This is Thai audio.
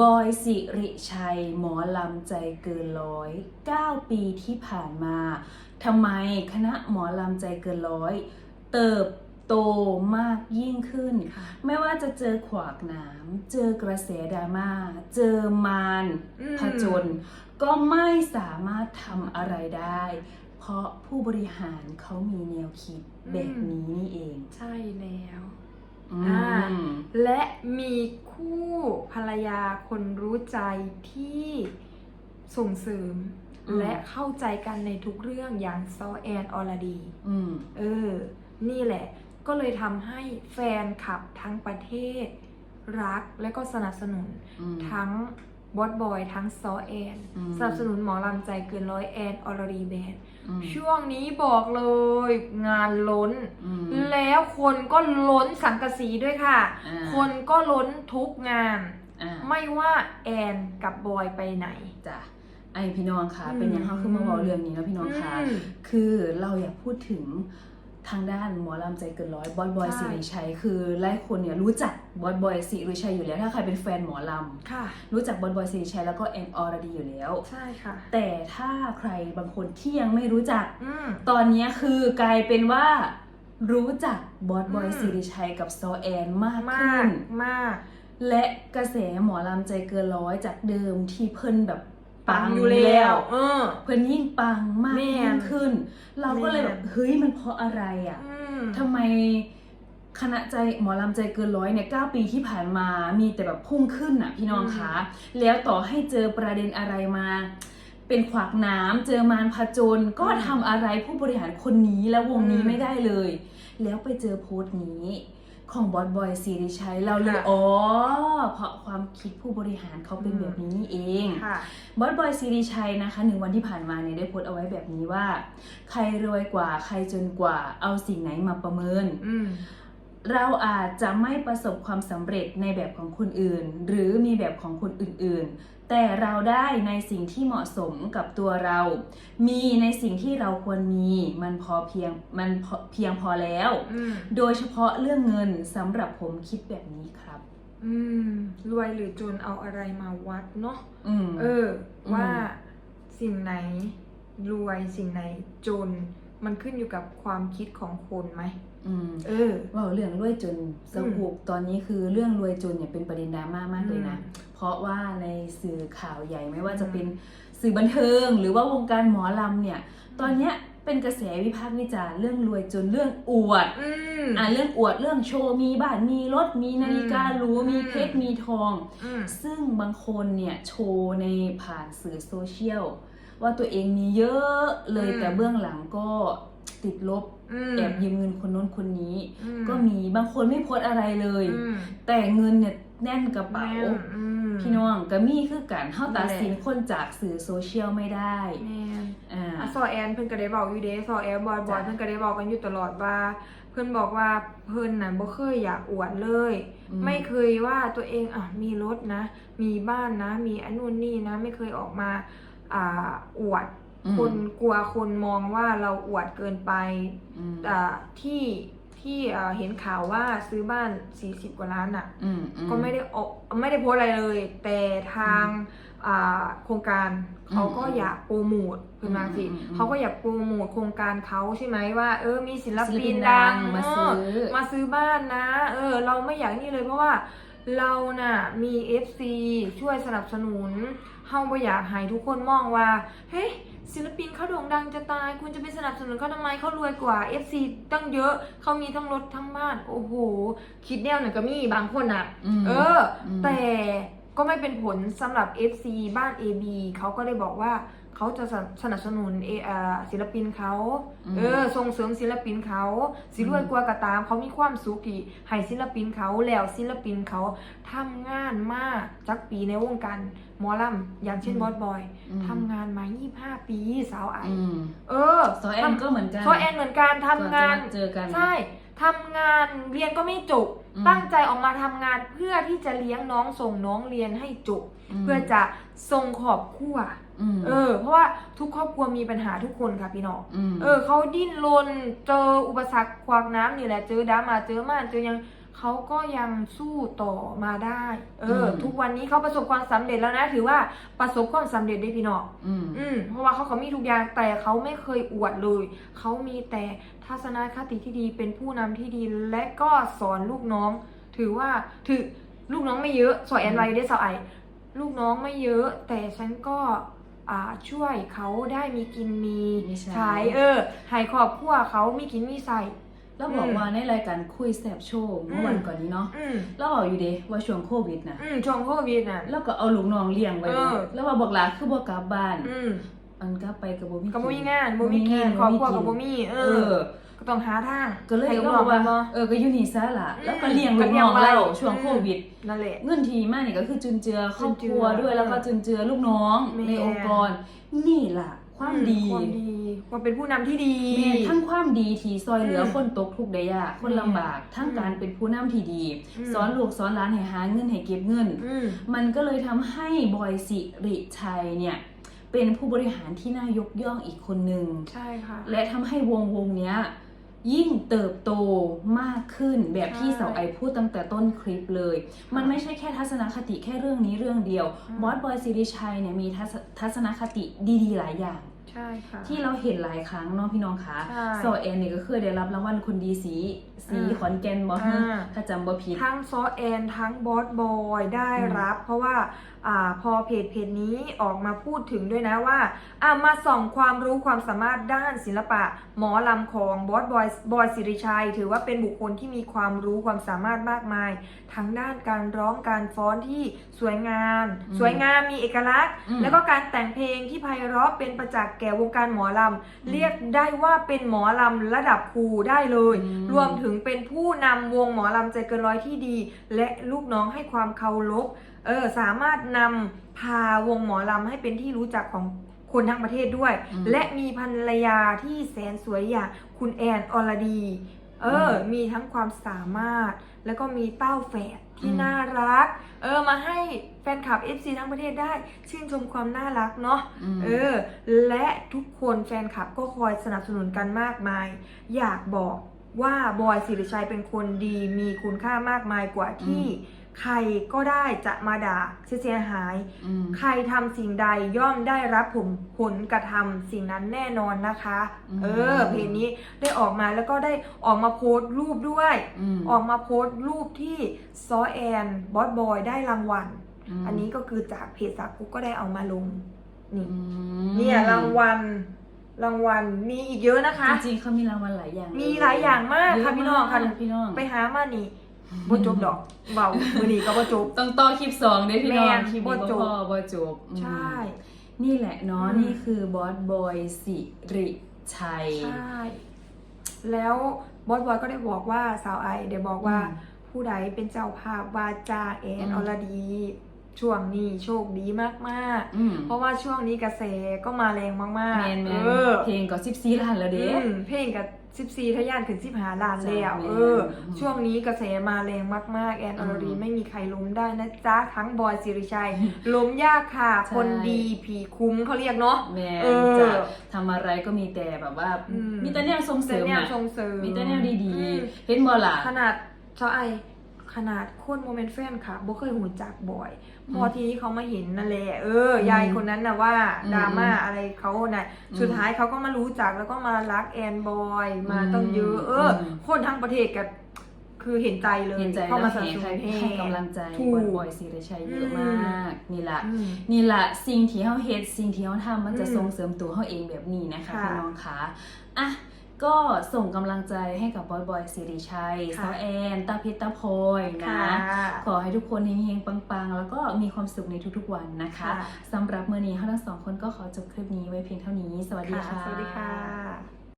บอยสิริชัย หมอลำใจเกินร้อย9ปีที่ผ่านมาทำไมคณะหมอลำใจเกินร้อย เติบโตมากยิ่งขึ้นค่ะไม่ว่าจะเจอขวากหนามเจอกระแสดราม่า เจอมารอืมผจญก็ไม่สามารถทำอะไรได้ เพราะผู้บริหารเขามีแนวคิดแบบนี้นี่เอง ใช่แล้ว อือ่ามและมีคู่ภรรยาคนรู้ใจที่ส่งเสริมอืมและเข้าใจกันในทุกเรื่องอย่างซอแอนอรดีอืมเออ นี่แหละ ก็เลยทำให้แฟนคลับทั้งประเทศรักและก็สนับสนุนอืมทั้ง บอสบอยทั้งซอแอนอืมสนับสนุนหมอลำใจเกินร้อยแอนอรดีแบนด์อืมช่วงนี้บอกเลย งานล้นอืมแล้วคนก็ล้นสังกะสีด้วยค่ะอ่าคนก็ล้นทุกงานอ่าไม่ว่าแอนกับบอยไปไหนจ้ะไอพี่น้องค่ะอืมเป็นยังเขาคือมาบอกเรื่องนี้แล้วพี่น้องค่ะอืมคือเราอยากพูดถึง ทางด้านหมอลำใจเกินร้อยบอสบอยใช่สิริชัยคือหลายคนเนี่ยรู้จักบอสบอยสิริชัยอยู่แล้วถ้าใครเป็นแฟนหมอลค่ะำรู้จักบอสบอยสิริชัยแล้วก็แอนออรดีอยู่แล้ว ใช่ค่ะ แต่ถ้าใครบางคนที่ยังไม่รู้จักอืมตอนนี้คือกลายเป็นว่ารู้จักบอสบอยอืมสิริชัยกับซอแอนมากมาขึ้กนมาก และกระแสหมอลำใจเกินร้อยจากเดิมที่เพิ่นแบบ ปังอยู่แล้ว เออ เพิ่นยิ่งปังมากแม่นยิ่งขึ้น เราก็เลยแบบแม่น เฮ้ยมันเพราะอะไรอะอืม ทำไมคณะใจหมอลำใจเกินร้อยเนี่ยเก้าปีที่ผ่านมามีแต่แบบพุ่งขึ้นอะ พี่น้องคะแล้วต่อให้เจอประเด็นอะไรมา เป็นขวากหน้ำเจอมารผจญก็ทำอะไรผู้บริหารคนนี้และวงนี้ไม่ได้เลย แล้วไปเจอโพสต์นี้ ของบอสบอยซีริชัยเราเลยค่ะอ๋อเพราะความคิดผู้บริหารเขาเป็นแบบนี้นี่เอง ค่ะบอสบอยซีรีชัยนะคะหนึ่งวันที่ผ่านมาเนี่ยได้โพสต์เอาไว้แบบนี้ว่า ใครรวยกว่าใครจนกว่า เอาสิ่งไหนมาประเมิน อืม เราอาจจะไม่ประสบความสำเร็จในแบบของคนอื่น หรือมีแบบของคนอื่น ๆ แต่เราได้ในสิ่งที่เหมาะสมกับตัวเรา มีในสิ่งที่เราควรมี มันพอเพียง มันพอเพียงพอแล้วอืมโดยเฉพาะเรื่องเงินสำหรับผมคิดแบบนี้ครับ อืม รวยหรือจนเอาอะไรมาวัดเนาะอืมเอออืมว่าสิ่งไหนรวยสิ่งไหนจน มันขึ้นอยู่กับความคิดของคนไหมอืมเออว่าเรื่องรวยจนสกุปตอนนี้คือเรื่องรวยจนเนี่ยเป็นประเด็นดราม่ามากเลยนะอืม เพราะว่าในสื่อข่าวใหญ่ไม่ว่าจะอืมเป็นสื่อบันเทิง หรือว่าวงการหมอลำเนี่ย ตอนเนี้ยเป็นกระแสวิพากษ์วิจารณ์เรื่องรวยจนเรื่องอวดอืม อ่าเรื่องอวดเรื่องโชว์มีบ้านมีรถมีนาฬิกาหรูอืม มีเพชรมีทอง อืม ซึ่งบางคนเนี่ยโชว์ในผ่านสื่อโซเชียลว่าตัวเองมีเยอะเลยอืม แต่เบื้องหลังก็ ติดลบอืม แอบยืมเงินคนโน้นคนนี้ อืมก็มีบางคนไม่โพสต์อะไรเลย อืมแต่เงินเนี่ยแน่นกระเป๋า แม่นอืม พี่น้องก็มีคือกันเฮาตัดสินนั่นแหละคนจากสื่อโซเชียลไม่ได้แม่นอ่า อะซอแอนเพิ่นก็ได้บอกอยู่เด้ซอแอนบอยบอยจ้ะ เพิ่นก็ได้บอกกันอยู่ตลอดว่า เพิ่นบอกว่าเพิ่นน่ะบ่เคยอยากอวดเลย อืมไม่เคยว่าตัวเองอะมีรถนะ มีบ้านนะ มีอันนู่นนี่นะ ไม่เคยออกมาอ่าอวดอืม คนกลัวคนมองว่าเราอวดเกินไปอืมอ่าที่ที่อ่าเห็นข่าวว่าซื้อบ้าน40กว่าล้านอะอืมอืก็ไม่ได้ออกไม่ได้โพสต์อะไรเลย แต่ทางอ่าโครงการเขาก็อืมอยากโปรโมทคือมาสิอืมอืมอืมเขาก็อยากโปรโมทโครงการเขาใช่ไหมว่า เออมีศิลศิลปิปินนดัดังงมาซื้อเออมาซื้อบ้านนะ เออ เราไม่อยากนี่เลยเพราะว่าเราน่ะมี FC ช่วยสนับสนุนเฮาบ่อยากให้ทุกคนมองว่า เฮ้ย ศิลปินเขาโด่งดังจะตาย คุณจะไปสนับสนุนเขาทำไมเขารวยกว่า FC ตั้งเยอะเขามีทั้งรถทั้งบ้าน โอ้โห คิดแนวหนึ่งก็มีบางคนอะมเอออมแต่ก็ไม่เป็นผลสำหรับ FC บ้าน AB เขาก็ได้บอกว่า เขาจะสนับสนุนเออ่าศิลปินเขาอืมเออส่งเสริมศิลปินเขาสิรวยกว่ากระตาม เขามีความสุขที่ให้ศิลปินเขาแล้วศิลปินเขาทำงานมาจักปีในวงการหมอลำอย่างเช่นบอสบอยอืมทำงานมา 25 ปีสาวไออืมเออซอแอนก็เหมือนกันซอแอนเหมือนกันทำงานก่อจะมเจอกันใช่ทำงานเรียนก็ไม่จบอืมตั้งใจออกมาทำงานเพื่อที่จะเลี้ยงน้องส่งน้องเรียนให้จบมเพื่อจะส่งขอบครั วมเออ เพราะว่าทุกครอบครัวมีปัญหาทุกคนค่ะพี่น้องมเออเขาดิ้นรนเจออุปสรรคขวากน้ำนี่แหละ เจอดราม่าเจอม่านเจอยังเขาก็ยังสู้ต่อมาได้ เอออ ม ทุกวันนี้เขาประสบความสำเร็จแล้วนะ ถือว่าประสบความสำเร็จได้พี่น้อง อืม อืมเพราะว่าเขาเขามีทุกอย่างแต่เขาไม่เคยอวดเลย เขามีแต่ทัศนคติที่ดีเป็นผู้นำที่ดี และก็สอนลูกน้อง ถือว่าถือลูกน้องไม่เยอะสอนแอนไวได้สาวไอลูกน้องไม่เยอะ แต่ฉันก็อ่า ช่วยเขาได้มีกินมีมีใช้ใช้เออให้ครอบครัวเขามีกินมีใส่แล้วบอกอืมว่าในรายการคุยแซบโชว์เมื่อวันอืมก่อนนี้เนาะอืมเราบอกอยู่เด้ว่าช่วงโควิดนะอืมช่วงโควิดน่ะแล้วก็เอาลูกน้องเลี้ยงไว้เออแล้วว่าบอกหลานคือบ่กลับบ้าน อืมอันกลับไปกับบ่มีกับบ่มีกิงานบ่มีกินครอบครัวกับบ่มีเอเออ อ ก็ต้องหาทางก็เลยให้ก็ลูกบน้ออกงว่ามาบ่ เออก็อยู่นี่ซะล่ะอืมแล้วก็เลี้ยงก็ลูกเลี้ยน้งองไว้แล้วช่วงอืมโควิด นั่นแหละ เงินทีมากนี่ก็คือจุนเจือครอบครัวจุนเจือด้วยแล้วก็จุนเจือลูกน้องแม่ ในองค์กร นี่ล่ะ ความดีความดีความเป็นผู้นำที่ดี แม่ทั้งความดีที่ซอยเหลืออมคนตกทุกข์ได้ยากคนลำบากทั้งอืมการเป็นผู้นำที่ดีอืม สอนลูกสอนหลานให้หาเงินให้เก็บเงิน อืม มันก็เลยทำให้บอยสิริชัยเนี่ย เป็นผู้บริหารที่น่ายกย่องอีกคนหนึ่งใช่ค่ะ และทำให้วงวงเนี้ยยิ่งเติบโตมากขึ้นแบบที่ใช่เสาไอพูดตั้งแต่ต้นคลิปเลย มันไม่ใช่แค่ทัศนคติแค่เรื่องนี้เรื่องเดียวอืมบอสบอยสิริชัยเนี่ยมีทัศทัศนคติดีๆ หลายอย่าง ใช่ค่ะ ที่เราเห็นหลายครั้งเนาะพี่น้องคะใช่โซแอนเนี่ยก็เคยได้รับรางวัลคนดีสีสีอืมขอนแก่นบออ่า ถ้าจำบ่ผิด ทั้งซอแอนทั้งบอสบอยได้อืมรับ เพราะว่าอ่าพอเพจเพจนี้ออกมาพูดถึงด้วยนะว่าอ่ามาส่องความรู้ความสามารถด้านศิลปะ หมอลำของบอสบอยบอยสิริชัย ถือว่าเป็นบุคคลที่มีความรู้ความสามารถมากมาย ทั้งด้านการร้องการฟ้อนที่สวยงามอืมสวยงามมีเอกลักษณ์ อืม แล้วก็การแต่งเพลงที่ไพเราะเป็นประจักษ์แก่วงการหมอลำ เรียกได้ว่าเป็นหมอลำระดับครูได้เลยอืมรวมถึงเป็นผู้นำวงหมอลำใจเกินร้อยที่ดี และลูกน้องให้ความเคารพเออสามารถนำพาวงหมอลำให้เป็นที่รู้จักของคนทั้งประเทศด้วยอืมและมีภรรยาที่แสนสวยอย่างคุณแอนอรดี เอออมมีทั้งความสามารถ แล้วก็มีเต้าแฝด ที่อืมน่ารัก เออมาให้แฟนคลับ FC ทั้งประเทศได้ ชื่นชมความน่ารักเนาะมเออ และทุกคนแฟนคลับก็คอยสนับสนุนกันมากมาย อยากบอกว่าบอยสิริชัยเป็นคนดีมีคุณค่ามากมายกว่าที่ ใครก็ได้จะมาด่าเสียหาย อืม ใครทำสิ่งใดย่อมได้รับผลผลกระทำสิ่งนั้นแน่นอนนะคะ อืม เออ เพจนี้ได้ออกมาแล้วก็ได้ออกมาโพสต์รูปด้วย มออกมาโพสต์รูปที่ซอแอนบอสบอยได้รางวัล มอันนี้ก็คือจากเพจสากุก็ได้เอามาลง นี่ อืมเนี่ยรางวัลรางวัลมีอีกเยอะนะคะ จริงๆเขามีรางวัลหลายอย่างมีหลายอย่างมากเยค่ะพี่น้องค่ะ มากพี่น้องไปหามานี่ บ่จบดอกเบามือนี้ก็บ่จบ ต้องต่อคลิปสองเด้พี่น้องแม่นคลิปบ่นี้จบ่บพอบ่จบอืมใช่ นี่แหละเนาะอืม นี่คือบอสบอยสิริชัย ใช่ แล้วบอสบอยก็ได้บอกว่าสาวไอเดี๋ยวบอกว่าอืมผู้ใดเป็นเจ้าภาพวาจาแอนอืม อรดี ช่วงนี้โชคดีมากอืมๆ เพราะว่าช่วงนี้กระแสก็มาแรงมากแมนแมๆนเออเพลงก็14ล้านแล้วเด้อืมเพลงกับ 14ทะยานขึ้น15ล้านแล้วใช่เอออืมช่วงนี้กระแสมาแรงมาก ๆ แอนอรดีอืมไม่มีใครล้มได้นะจ๊ะ ทั้งบอยสิริชัย ล้มยากค่ะใช่คนดีผีคุ้มเขาเรียกเนาะแมนเออจะทำอะไรก็มีแต่แบบว่าอืมมีแต่แนวส่งเสริมแต่แนวอะส่งเสริมมีแต่แนวดีอืมๆเห็นบ่ล่ะขนาดชาวไอ ขนาดคนโมเมนต์แฟนค่ะบ่เคยหูจักบ่อย พออืมทีนี้เขามาเห็นนั่นแหละเอออืมยายคนนั้นนะว่าอืมดราม่าอะไรเขาน่ะอืมสุดท้ายเขาก็มารู้จักแล้วก็มารักแอนบอยมาอืมต้องเยอะเอออมคนทั้งประเทศกับคือเห็นใจเลยเห็นใจเข้าแล้มาวสนับให้สนุให้นให้ให้กำลังใจถูบกอยบอยสิริชัยเยอะมาก นี่ล่ะอืมนี่แหละสิ่งที่เขาเฮ็ดสิ่งที่เขาทำมันจะอืมส่งเสริมตัวเขาเองแบบนี้นะคะค่ะพี่น้องคะอะ ก็ส่งกำลังใจให้กับบอยบอยสิริชัยค่ะซอแอนตาพิตตาพลอยนะค่ะขอให้ทุกคนเฮงๆ ปังๆ แล้วก็มีความสุขในทุกๆวันนะคะค่ะสำหรับมื้อนี้เราทั้งสองคนก็ขอจบคลิปนี้ไว้เพียงเท่านี้ สวัสดีค่ะ สวัสดีค่ะ